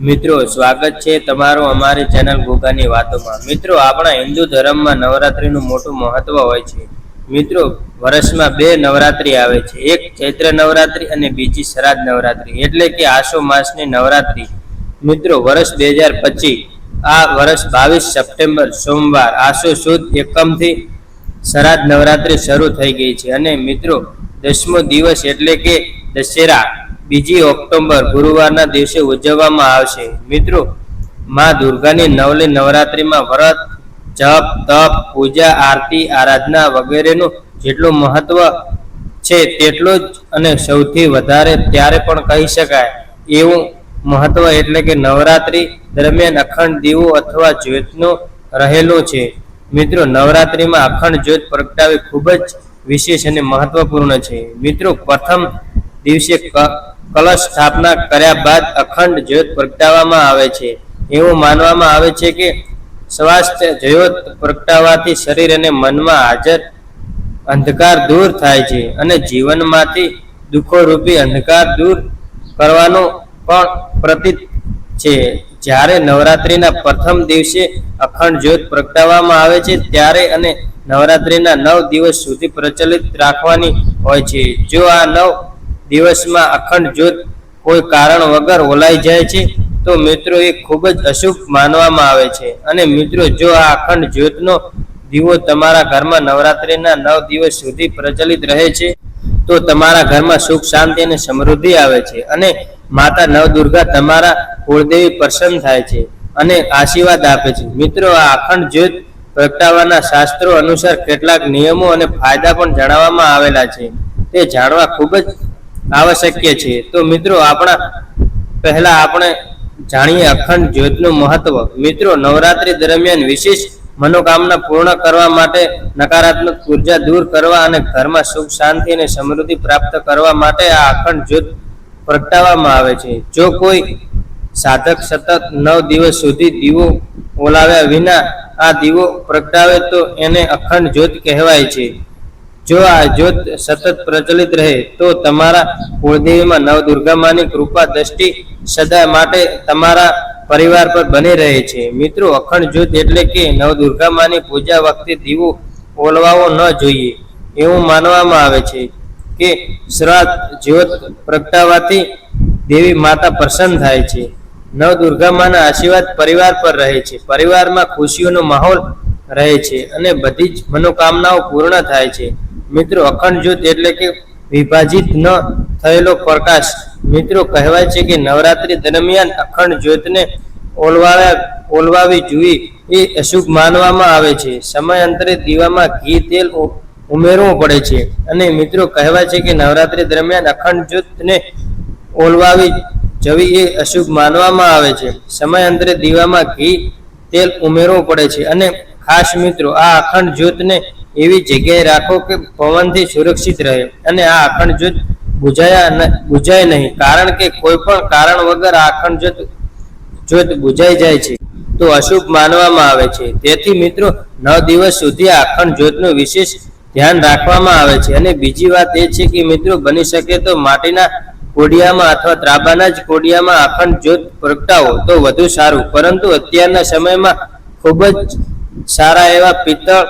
મિત્રો, સ્વાગત છે તમારું અમારી ચેનલ ગોગાની વાતોમાં. મિત્રો, આપણા હિન્દુ ધર્મમાં નવરાત્રિનું મોટું મહત્વ હોય છે. મિત્રો, વર્ષમાં બે નવરાત્રિ આવે છે. એક ચૈત્ર નવરાત્રિ અને બીજી શરાદ નવરાત્રી. એટલે કે આસો માસની નવરાત્રિ. મિત્રો, વર્ષ બે હજાર પચીસ, આ વર્ષ બાવીસ સપ્ટેમ્બર, સોમવાર, આસો સુદ એકમથી શરાદ નવરાત્રિ શરૂ થઈ ગઈ છે. અને મિત્રો, દસમો દિવસ એટલે કે દશેરા. બીજી ઓક્ટોબર ગુરુવારના દિવસે ઉજવવામાં આવશે. મિત્રો, માં દુર્ગાની નવલી નવરાત્રિમાં વ્રત, જપ, તપ, પૂજા, આરતી, આરાધના વગેરેનું જેટલું મહત્વ છે તેટલું જ અને સૌથી વધારે ત્યારે પણ કહી શકાય. એવું મહત્વ એટલે કે નવરાત્રિ દરમિયાન અખંડ દીવો અથવા જ્યોતનું રહેલું છે. મિત્રો, નવરાત્રિમાં અખંડ જ્યોત પ્રગટાવી ખૂબ જ વિશેષ અને મહત્વપૂર્ણ છે. મિત્રો, પ્રથમ દિવસે કલશ સ્થાપના કર્યા બાદ અખંડ જ્યોત પ્રગટાવવામાં આવે છે. એવું માનવામાં આવે છે કે સ્વાસ્થ્ય જ્યોત પ્રગટાવવાથી શરીર અને મનમાં હાજર અંધકાર દૂર થાય છે અને જીવનમાંથી દુઃખોરૂપી અંધકાર દૂર કરવાનું પણ પ્રતીત છે. જ્યારે નવરાત્રિના પ્રથમ દિવસે અખંડ જ્યોત પ્રગટાવવામાં આવે છે, ત્યારે અને નવરાત્રિના નવ દિવસ સુધી પ્રચલિત રાખવાની હોય છે. જો આ નવ દિવસમાં અખંડ જ્યોત કોઈ કારણ વગર ઓલાઈ જાય છે, તો મિત્રો એ ખૂબ જ અશુભ માનવામાં આવે છે. અને મિત્રો, જો આ અખંડ જ્યોતનો દીવો તમારા ઘરમાં નવરાત્રિના નવ દિવસ સુધી પ્રચલિત રહે છે, તો તમારા ઘરમાં સુખ શાંતિ અને સમૃદ્ધિ આવે છે. અને માતા નવદુર્ગા તમારા કુળદેવી પ્રસન્ન થાય છે અને આશીર્વાદ આપે છે. મિત્રો, આ અખંડ જ્યોત પ્રગટાવવાના શાસ્ત્રો અનુસાર કેટલાક નિયમો અને ફાયદા પણ જણાવવામાં આવેલા છે. તે જાણવા ખૂબ જ આવશ્યક છે. તો મિત્રો, આપણા પહેલા આપણે જાણીએ અખંડ જ્યોતનું મહત્વ. મિત્રો, નવરાત્રી દરમિયાન વિશેષ મનોકામના પૂર્ણ કરવા માટે નકારાત્મક ઊર્જા દૂર કરવા અને ઘરમાં સુખ, શાંતિ અને સમૃદ્ધિ પ્રાપ્ત કરવા માટે આ અખંડ જ્યોત પ્રગટાવવામાં આવે છે. જો કોઈ સાધક સતત નવ દિવસ સુધી દીવો ઓલાવ્યા વિના આ દીવો પ્રગટાવે તો એને અખંડ જ્યોત કહેવાય છે. જો આ જ્યોત સતત પ્રચલિત રહે, તો તમારા કુળદેવીમાં નવદુર્ગામાની કૃપા દ્રષ્ટિ સદા માટે તમારા પરિવાર પર બની રહે છે. મિત્રો, અખંડ જ્યોત એટલે કે નવદુર્ગામાની પૂજા વખતે દીવો ઓલવાવો ન જોઈએ. એવું માનવામાં આવે છે કે શ્રાદ્ધ જ્યોત પ્રગટાવાથી દેવી માતા પ્રસન્ન થાય છે. નવદુર્ગામાના આશીર્વાદ પરિવાર પર રહે છે. પરિવારમાં ખુશીઓનો માહોલ રહે છે અને બધી જ મનોકામનાઓ પૂર્ણ થાય છે. મિત્રો અખંડ જ્યોત એટલે કે વિભાજિત ન થયેલો પ્રકાશ. મિત્રો કહેવાય છે કે નવરાત્રી દરમિયાન અખંડ જ્યોતને ઓલવાળા ઓલવાવી જોઈએ એ અશુભ માનવામાં આવે છે. સમયાંતરે દીવામાં ઘી, તેલ ઉમેરવું પડે છે. અને મિત્રો કહેવાય છે કે નવરાત્રી દરમિયાન અખંડ જ્યોતને ઓલવાવી જવી એ અશુભ માનવામાં આવે છે. સમયાંતરે દીવામાં ઘી, તેલ ઉમેરવું પડે છે. અને ખાસ મિત્રો આ અખંડ જ્યોતને એવી જગ્યાએ રાખો કે પવનથી સુરક્ષિત રહે અને આ અખંડ જ્યોત બુજાયા બુજાય નહીં. કારણ કે કોઈ પણ કારણ વગર આ અખંડ જ્યોત જ્યોત બુજાઈ જાય છે. તો અશુભ માનવામાં આવે છે. તેથી મિત્રો નવ દિવસ સુધી આ અખંડ જ્યોતનું વિશેષ ધ્યાન રાખવામાં આવે છે. અને બીજી વાત એ છે કે મિત્રો, બની શકે તો માટીના કોડિયામાં અથવા ત્રાબાના જ કોડિયામાં અખંડ જ્યોત પ્રગટાવો તો વધુ સારું. પરંતુ અત્યારના સમયમાં ખૂબ જ સારા એવા પિત્તળ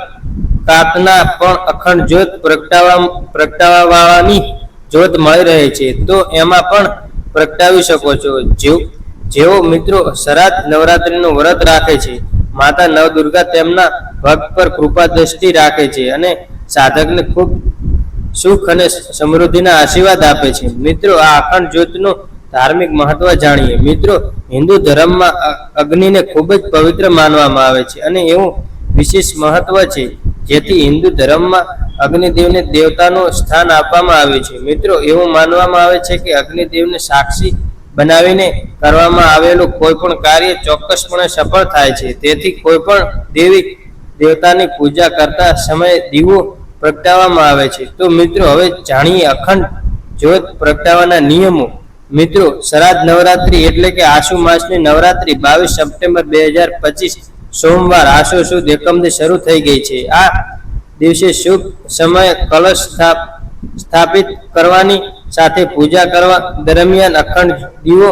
કાચના પણ અખંડ જ્યોત પ્રગટાવા પ્રગટાવવાની જ્યોત મળી રહે છે. તો એમાં પણ પ્રગટાવી શકો છો. જેવ જેઓ મિત્રો શરાત નવરાત્રીનું વ્રત રાખે છે, માતા નવદુર્ગા તેમના ભક્ત પર કૃપા દ્રષ્ટિ રાખે છે અને સાધકને ખૂબ સુખ અને સમૃદ્ધિના આશીર્વાદ આપે છે. મિત્રો, આ અખંડ જ્યોતનું ધાર્મિક મહત્વ જાણીએ. મિત્રો, હિન્દુ ધર્મમાં અગ્નિને ખૂબ જ પવિત્ર માનવામાં આવે છે અને એવું વિશેષ મહત્વ છે. જેથી હિન્દુ ધર્મમાં અગ્નિદેવને દેવતાનું સ્થાન આપવામાં આવ્યું છે. મિત્રો, એવું માનવામાં આવે છે કે અગ્નિદેવને સાક્ષી બનાવીને કરવામાં આવેલું કોઈ પણ કાર્ય ચોક્કસપણે સફળ થાય છે. તેથી કોઈ પણ દેવી દેવતાની પૂજા કરતા સમયે દીવો પ્રગટાવવામાં આવે છે. તો મિત્રો, હવે જાણીએ અખંડ જ્યોત પ્રગટાવવાના નિયમો. મિત્રો શરાદ નવરાત્રી એટલે કે આસુ માસની નવરાત્રી બાવીસ સપ્ટેમ્બર બે હજાર પચીસ સોમવાર આસો સુદ એકમથી શરૂ થઈ ગઈ છે. આ દિવસે શુભ સમય કલશ સ્થાપ, સ્થાપિત કરવાની સાથે પૂજા કરવા દરમિયાન અખંડ દીવો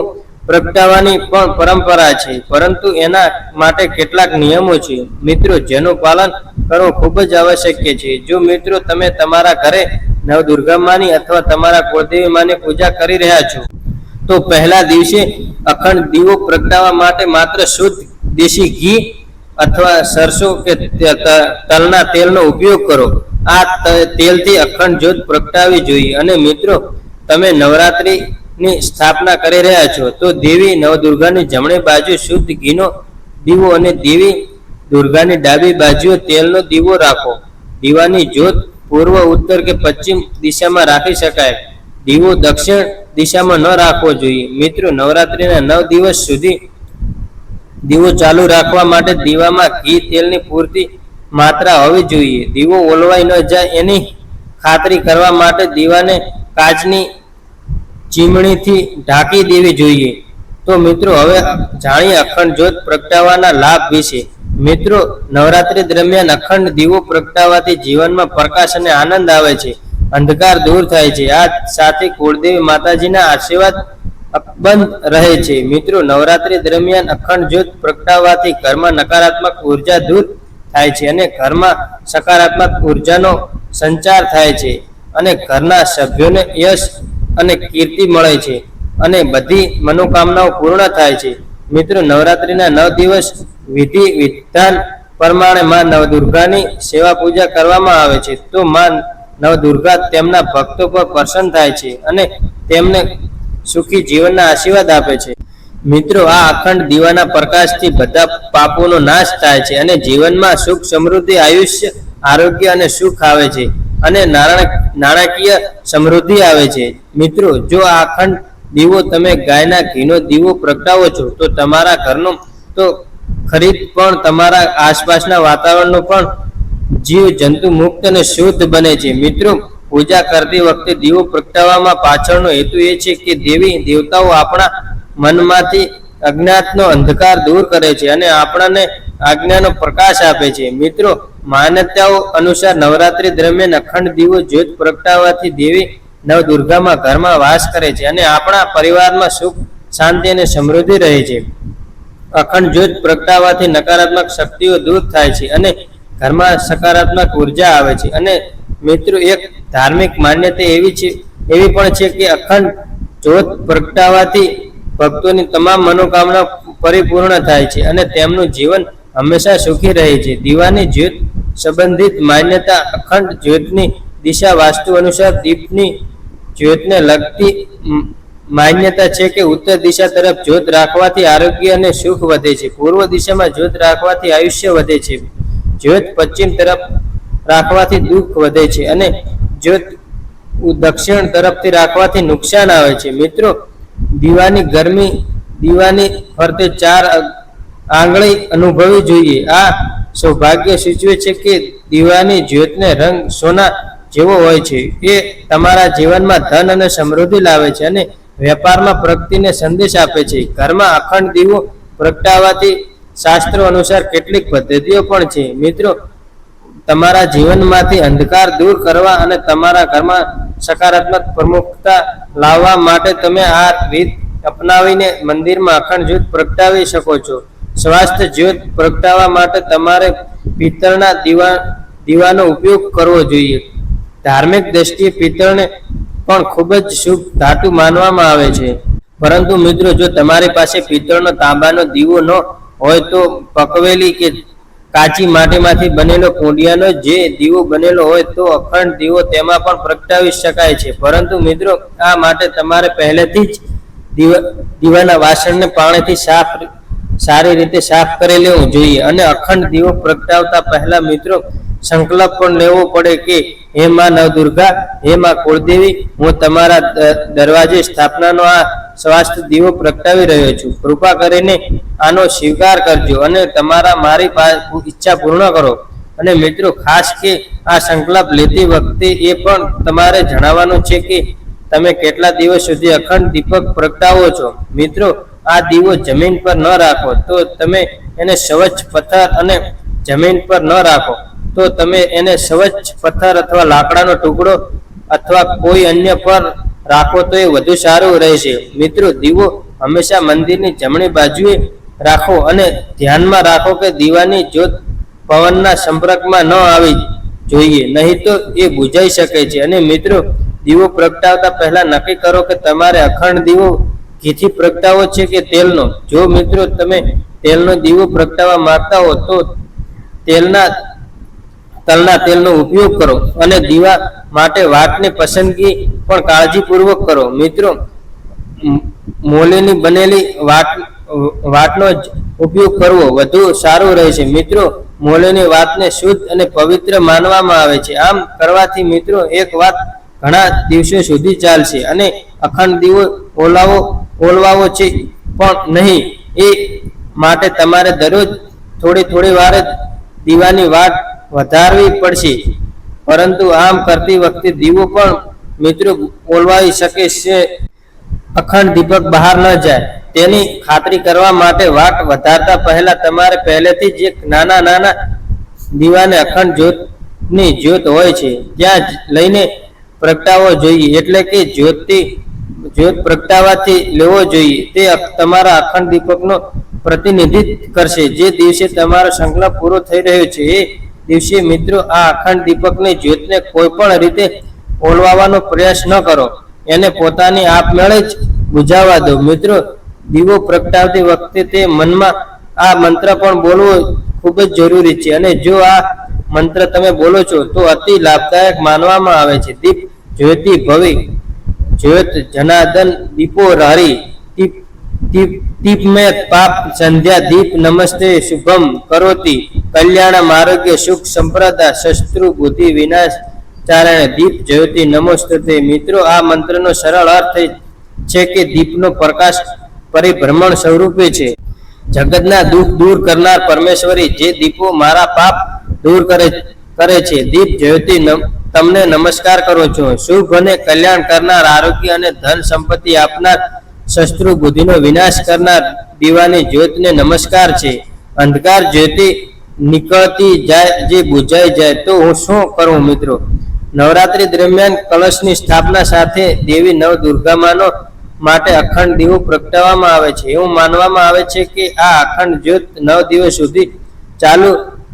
પ્રગટાવવાની પણ પરંપરા છે. પરંતુ એના માટે કેટલાક નિયમો છે. મિત્રો, જેનું પાલન કરવું ખૂબ જ આવશ્યક છે. જો મિત્રો, તમે તમારા ઘરે નવદુર્ગા માની અથવા તમારા કુળદેવી માની પૂજા કરી રહ્યા છો, તો પહેલા દિવસે અખંડ દીવો પ્રગટાવવા માટે માત્ર શુદ્ધ દેશી ઘી અથવા સરસું કે તલના તેલનો ઉપયોગ કરો. આ તેલથી અખંડ જ્યોત પ્રગટાવી જોઈએ. અને મિત્રો, તમે નવરાત્રિની સ્થાપના કરી રહ્યા છો, તો દેવી નવદુર્ગાની જમણી બાજુ શુદ્ધ ઘીનો દીવો અને દેવી દુર્ગાની ડાબી બાજુએ તેલનો દીવો રાખો. દીવાની જ્યોત પૂર્વ, ઉત્તર કે પશ્ચિમ દિશામાં રાખી શકાય. દીવો દક્ષિણ દિશામાં ન રાખવો જોઈએ. મિત્રો, નવરાત્રિના નવ દિવસ સુધી દીવો ચાલુ રાખવા માટે દીવામાં ઘી તેલની પૂરતી માત્રા હોવી જોઈએ. દીવો ઓલવાઈ ન જાય એની ખાતરી કરવા માટે દીવાને કાચની ચીમણીથી ઢાંકી દેવી જોઈએ. તો મિત્રો, હવે જાણીએ અખંડ જ્યોત પ્રગટાવવાના લાભ વિશે. મિત્રો, નવરાત્રી દરમિયાન અખંડ દીવો પ્રગટાવવાથી જીવનમાં પ્રકાશ અને આનંદ આવે છે. અંધકાર દૂર થાય છે. આ સાથે કુળદેવી માતાજીના આશીર્વાદ અકબંધ રહે છે. મિત્રો, નવરાત્રી દરમિયાન અખંડ જ્યોત પ્રગટાવવાથી ઘરમાં નકારાત્મક ઊર્જા દૂર થાય છે અને ઘરમાં સકારાત્મક ઉર્જાનો સંચાર થાય છે અને ઘરના સભ્યોને યશ અને કીર્તિ મળે છે અને બધી મનોકામનાઓ પૂર્ણ થાય છે. મિત્રો, નવરાત્રીના નવ દિવસ વિધિ વિધાન પ્રમાણે માં નવદુર્ગાની સેવા પૂજા કરવામાં આવે છે. તો માં નવદુર્ગા તેમના ભક્તો પર પ્રસન્ન થાય છે અને તેમને સુખી જીવનના આશીર્વાદ આપે છે. મિત્રો, આ અખંડ દીવાના પ્રકાશથી બધા પાપોનો નાશ થાય છે અને જીવનમાં સુખ, સમૃદ્ધિ, આયુષ્ય, આરોગ્ય અને સુખ આવે છે અને નાણાકીય સમૃદ્ધિ આવે છે. મિત્રો, જો આ અખંડ દીવો તમે ગાયના ઘીનો દીવો પ્રગટાવો છો, તો તમારા ઘરનો, તો ખરીદ પણ તમારા આસપાસના વાતાવરણનો પણ જીવ જંતુ મુક્ત અને શુદ્ધ બને છે. મિત્રો પૂજા કરતી વખતે દીવો પ્રગટાવવામાં પાછળનો હેતુ એ છે કે દેવી દેવતાઓ આપણા મનમાંથી અજ્ઞાતનો અંધકાર દૂર કરે છે અને આપણને આજ્ઞાનો પ્રકાશ આપે છે. મિત્રો, માન્યતાઓ અનુસાર નવરાત્રી દરમિયાન અખંડ દીવો જ્યોત પ્રગટાવવાથી દેવી નવદુર્ગામાં ઘરમાં વાસ કરે છે અને આપણા પરિવારમાં સુખ, શાંતિ અને સમૃદ્ધિ રહે છે. અખંડ જ્યોત પ્રગટાવવાથી નકારાત્મક શક્તિઓ દૂર થાય છે અને ઘરમાં સકારાત્મક ઊર્જા આવે છે અને મિત્રો, એક ધાર્મિક માન્યતા એવી છે, એવી પણ છે કે અખંડ જ્યોત પ્રગટાવાથી ભક્તોની તમામ મનોકામના પરિપૂર્ણ થાય છે અને તેમનું જીવન હંમેશા સુખી રહે છે. દીવાની જ્યોત સંબંધિત માન્યતા અખંડ જ્યોતની દિશા વાસ્તુ અનુસાર દીપની જ્યોતને લગતી માન્યતા છે કે ઉત્તર દિશા તરફ જ્યોત રાખવાથી આરોગ્ય અને સુખ વધે છે. પૂર્વ દિશામાં જ્યોત રાખવાથી આયુષ્ય વધે છે. જ્યોત પશ્ચિમ તરફ રાખવાથી દુઃખ વધે છે અને જ્યોત દક્ષિણ તરફથી રાખવાથી નુકસાન આવે છે. મિત્રો, દીવાની ગરમી, દીવાની ફરતે ચાર આંગળી અનુભવવી જોઈએ. આ સૌભાગ્ય સૂચવે છે કે દીવાની જ્યોતને રંગ સોના જેવો હોય છે. એ તમારા જીવનમાં ધન અને સમૃદ્ધિ લાવે છે અને વેપારમાં પ્રગતિને સંદેશ આપે છે. ઘરમાં અખંડ દીવો પ્રગટાવવાથી શાસ્ત્રો અનુસાર કેટલીક પદ્ધતિઓ પણ છે. મિત્રો તમારા જીવનમાંથી અંધકાર દૂર કરવા અને તમારા ઘરમાં સકારાત્મક પ્રમુખતા લાવવા માટે તમે આ રીત અપનાવીને મંદિરમાં અખંડ જ્યોત પ્રગટાવી શકો છો. સ્વાસ્થ્ય જ્યોત પ્રગટાવવા માટે તમારે પિત્તળના દીવા, દીવાનો ઉપયોગ કરવો જોઈએ. ધાર્મિક દ્રષ્ટિએ પિત્તળને પણ ખૂબ જ શુભ ધાતુ માનવામાં આવે છે. પરંતુ મિત્રો, જો તમારી પાસે પિત્તળનો તાંબાનો દીવો ન હોય તો પકવેલી કે કાચી માટીમાંથી બનેલો કુંડિયાનો જે દીવો બનેલો હોય તો અખંડ દીવો તેમાં પણ પ્રગટાવી શકાય છે. પરંતુ મિત્રો, આ માટે તમારે પહેલેથી જ દીવાના વાસણને પાણીથી સાફ, સારી રીતે સાફ કરી લેવું જોઈએ અને અખંડ દીવો પ્રગટાવતા પહેલા મિત્રો, સંકલ્પ પણ લેવો પડે કે, હે માં નવદુર્ગા, હે માં કુળદેવી, હું તમારા દરવાજે સ્થાપનાનો આ સ્વાસ્થ્ય દીવો પ્રગટાવી રહ્યો છું. કૃપા કરીને આનો સ્વીકાર કરજો અને તમારા મારી ઈચ્છા પૂર્ણ કરો. અને મિત્રો, ખાસ કે આ સંકલ્પ લેતી વખતે એ પણ તમારે જણાવવાનું છે કે તમે કેટલા દિવસ સુધી અખંડ દીપક પ્રગટાવો છો. મિત્રો, આ દીવો જમીન પર ન રાખો. તો તમે એને સ્વચ્છ પથ્થર અને જમીન પર ન રાખો. તો તમે એને સ્વચ્છ પથ્થર અથવા લાકડાનો ટુકડો અથવા કોઈ અન્ય પર રાખો તો એ વધુ સારું રહેશે. મિત્રો, દીવો હંમેશા મંદિરની જમણી બાજુએ રાખો અને ધ્યાનમાં રાખો કે દીવાની જ્યોત પવનના સંપર્કમાં ન આવી જોઈએ. નહીં તો એ બુઝાઈ શકે છે. અને મિત્રો, દીવો પ્રગટાવતા પહેલા નક્કી કરો કે તમારે અખંડ દીવો ઘીથી પ્રગટાવો છે કે તેલનો? જો મિત્રો, તમે તેલનો દીવો પ્રગટાવવા માંગતા હો તો તેલના, તલના તેલનો ઉપયોગ કરો અને દીવા માટે વાટની પસંદગી પણ કાળજીપૂર્વક કરો. મિત્રો મોલેની બનેલી વાટ વાટનો જ ઉપયોગ કરવો વધુ સારું રહેશે મિત્રો, મોલેની વાતને શુદ્ધ અને પવિત્ર માનવામાં આવે છે. આમ કરવાથી, મિત્રો, એક વાત ઘણા દિવસો સુધી ચાલશે અને અખંડ દીવો ઓલાવો, ઓલવાવો છે પણ નહીં. એ માટે તમારે દરરોજ થોડી થોડી વાર દીવાની વાટ વધારવી પડશે. પરંતુ આમ કરતી વખતે દીવો પણ મિત્રો ઓલવાઈ શકે છે. અખંડ દીપક બહાર ન જાય. તેની ખાતરી કરવા માટે વાટ વધારતા પહેલા તમારે પહેલેથી જ એક નાના નાના દીવાને અખંડ જ્યોતની જ્યોત હોય છે. ત્યાં લઈને પ્રગટાવવો જોઈએ. એટલે કે જ્યોતિ, જ્યોત પ્રગટાવાથી લેવો જોઈએ. તે તમારા અખંડ દીપકનો પ્રતિનિધિત્વ કરશે. જે દિવસે તમારો સંકલ્પ પૂરો થઈ રહ્યો છે એ દિવસે મિત્રો આ અખંડ દીપકની જ્યોતને કોઈ પણ રીતે ઓલવાવાનો પ્રયાસ ન કરો. એને પોતાની આપમેળે જ બુઝાવવા દો. મિત્રો, દીવો પ્રગટાવતી વખતે તે મનમાં આ મંત્ર પણ બોલવો ખૂબ જ જરૂરી છે. અને જો આ મંત્ર તમે બોલો છો, તો અતિ લાભદાયક માનવામાં આવે છે. દીપ જ્યોતિ ભવિ. જ્યોત જનાર્દન દીપો રારી. દીપ દીપ દીપ મેં પાપ સંધ્યા દીપ નમસ્તે શુભમ કરોતી. કલ્યાણમ આરોગ્ય સુખ સંપ્રદા શસ્ત્રુ બુદ્ધિ વિનાશ ચારણે દીપ જ્યોતિ નમોસ્તુતે. મિત્રો, આ મંત્રનો સરળ અર્થ છે કે દીપનો પ્રકાશ પરિભ્રમણ સ્વરૂપે છે. જગતના દુઃખ દૂર કરનાર પરમેશ્વરી જે દીપો મારા પાપ દૂર કરે કરે છે. દીપ જ્યોતિ તમને નમસ્કાર કરું છું. શુભ અને કલ્યાણ કરનાર આરોગ્ય અને ધન સંપત્તિ આપનાર શસ્ત્રુ બુદ્ધિનો વિનાશ કરનાર દીવાની જ્યોતને નમસ્કાર છે. અંધકાર જ્યોતિ નીકળતી જાય, જે બુજાઈ જાય, તો હું શું કરું મિત્રો? નવરાત્રી દરમિયાન કળશની સ્થાપના સાથે દેવી નવ દુર્ગામાનો માટે અખંડ દીવો પ્રગટાવવામાં આવે છે. એવું માનવામાં આવે છે કે આ અખંડ જ્યોત નવ દિવસ સુધી ચાલુ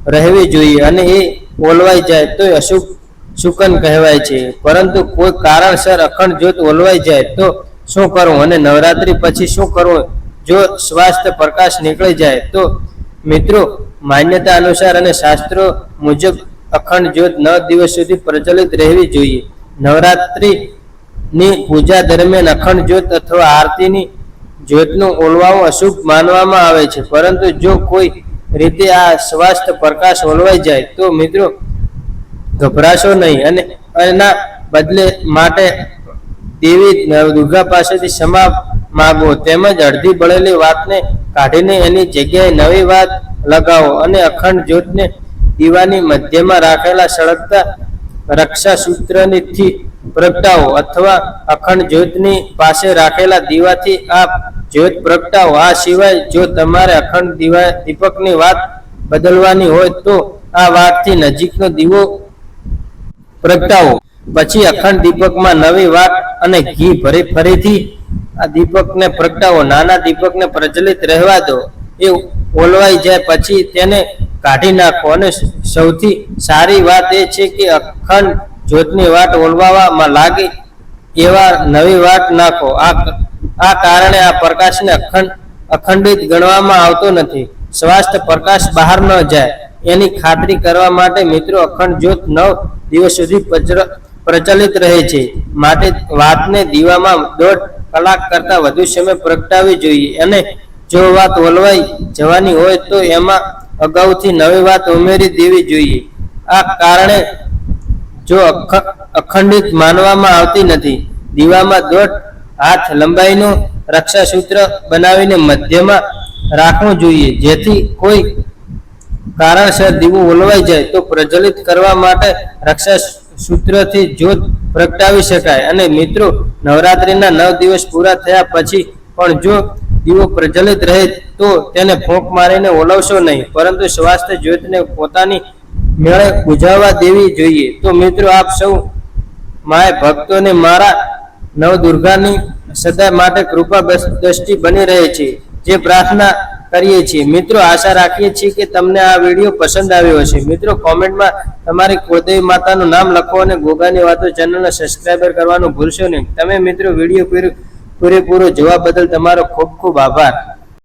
રહેવી જોઈએ અને એ ઓલવાઈ જાય તો અશુભ, શુકન કહેવાય છે. પરંતુ કોઈ કારણસર અખંડ જ્યોત ઓલવાઈ જાય તો શું કરવું અને નવરાત્રી પછી શું કરવું જો સ્વાસ્થ્ય પ્રકાશ નીકળી જાય, તો મિત્રો, માન્યતા અનુસાર અને શાસ્ત્રો મુજબ અખંડ જ્યોત નવ દિવસ સુધી પ્રચલિત રહેવી જોઈએ. નવરાત્રી ની પૂજા દરમિયાન અખંડ જ્યોત અથવા આરતીની જ્યોતનું ઓલવાવું અશુભ માનવામાં આવે છે. પરંતુ જો કોઈ રીતે આ સ્વાસ્થ્ય પ્રકાશ ઓલવાઈ જાય, તો મિત્રો, ગભરાશો નહીં. અને એના બદલે માટે દેવી દુર્ગા પાસેથી ક્ષમા માગો તેમજ અડધી બળેલી વાતને કાઢીને એની જગ્યાએ નવી વાત લગાવો અને અખંડ જ્યોતને દીવાની મધ્યમાં રાખેલા સળગતા રક્ષા સૂત્રથી પ્રગટાવો અથવા અખંડ જ્યોતની પાસે રાખેલા દીવાથી આ જ્યોત પ્રગટાવો. આ સિવાય જો તમારે અખંડ દીવા દીપકની વાત બદલવાની હોય તો આ વાતથી નજીકનો દીવો પ્રગટાવો. પછી અખંડ દીપકમાં નવી વાત અને ઘી ભરી ફરીથી. આ દીપકને પ્રગટાવો, નાના દીપકને પ્રજ્વલિત રહેવા દો. એ ઓલવાઈ જાય પછી તેને કાઢી નાખો. અને સૌથી સારી વાત એ છે કે અખંડ જ્યોતની વાટ ઓલવામાં લાગે. એવા નવી વાટ નાખો. આ આ કારણે આ પ્રકાશને અખંડ, અખંડિત ગણવામાં આવતો નથી. સ્વાસ્થ્ય પ્રકાશ બહાર ન જાય. એની ખાતરી કરવા માટે મિત્રો અખંડ જ્યોત નવ દિવસ સુધી પ્રચર- પ્રચલિત રહે છે. માટે વાતને દીવામાં દોઢ કલાક કરતા વધુ સમય પ્રગટાવવી જોઈએ અને જો વાત ઓલવાઈ જવાની હોય તો એમાં અગાઉથી નવી વાત ઉમેરી દેવી જોઈએ. આ કારણે જો અખ- અખંડિત માનવામાં આવતી નથી, દીવામાં દોઢ હાથ લંબાઈનું રક્ષા સૂત્ર બનાવીને મધ્યમાં રાખવું જોઈએ. જેથી કોઈ કારણસર દીવું ઓલવાઈ જાય તો પ્રજ્વલિત કરવા માટે રક્ષા સૂત્રથી જ્યોત પ્રગટાવી શકાય અને મિત્રો, નવરાત્રીના નવ દિવસ પૂરા થયા પછી પણ જો દીવો પ્રજ્વલિત રહે તો તેને ફોંક મારીને ઓલવશો નહીં, પરંતુ સ્વાસ્થ્ય જ્યોતને પોતાની મેળે બુજાવવા દેવી જોઈએ. તો મિત્રો, આપ સૌ માય ભક્તોને મારા નવ દુર્ગાની સદા માટે કૃપા દ્રષ્ટિ બની રહે છે. જે પ્રાર્થના કરીએ છીએ. મિત્રો, આશા રાખીએ છીએ કે તમને આ વીડિયો પસંદ આવ્યો હશે. મિત્રો, કોમેન્ટમાં તમારી કુળદેવી માતાનું નામ લખો અને ગોગાની વાતો ચેનલને સબસ્ક્રાઈબર કરવાનું ભૂલશો નહીં. તમે મિત્રો, વીડિયો પૂરે- પૂરેપૂરો જોવા બદલ તમારો ખૂબ ખૂબ આભાર.